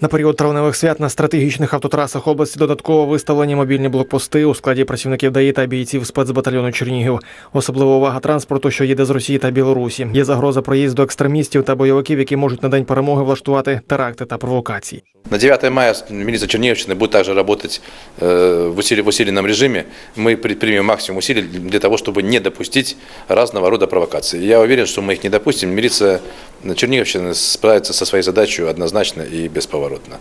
На період травневих свят на стратегічних автотрасах області додатково виставлені мобільні блокпости у складі працівників ДАІ та бійців спецбатальйону Чернігів. Особлива увага транспорту, що їде з Росії та Білорусі. Є загроза проїзду екстремістів та бойовиків, які можуть на день перемоги влаштувати теракти та провокації. На 9 мая милиция Черниговщины будет также работать э, в, усили- в усиленном режиме. Мы предпримем максимум усилий для того, чтобы не допустить разного рода провокаций. Я уверен, что мы их не допустим. Милиция Черниговщины справится со своей задачей однозначно и бесповоротно.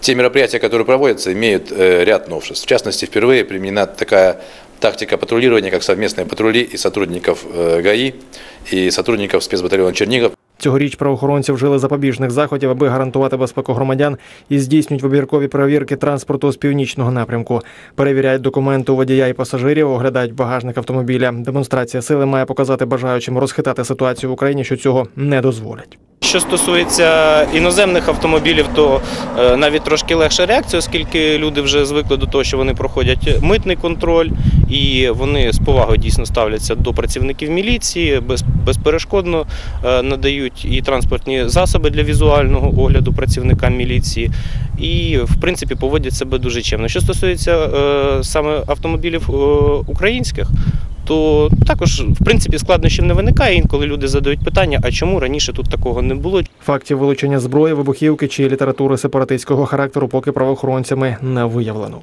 Те мероприятия, которые проводятся, имеют э, ряд новшеств. В частности, впервые применена такая тактика патрулирования, как совместные патрули и сотрудников э, ГАИ, и сотрудников спецбатальона Чернигов. Цьогоріч правоохоронці вжили запобіжних заходів, аби гарантувати безпеку громадян і здійснюють вибіркові перевірки транспорту з північного напрямку. Перевіряють документи у водія і пасажирів, оглядають багажник автомобіля. Демонстрація сили має показати бажаючим розхитати ситуацію в Україні, що цього не дозволять. Що стосується іноземних автомобілів, то е, навіть трошки легша реакція, оскільки люди вже звикли до того, що вони проходять митний контроль, і вони з повагою дійсно ставляться до працівників міліції, безперешкодно е, надають і транспортні засоби для візуального огляду працівникам міліції, і в принципі поводять себе дуже чемно. Що стосується е, саме автомобілів е, українських, то також в принципі складнощів не виникає. Інколи люди задають питання, а чому раніше тут такого не було? Фактів вилучення зброї, вибухівки чи літератури сепаратистського характеру поки правоохоронцями не виявлено.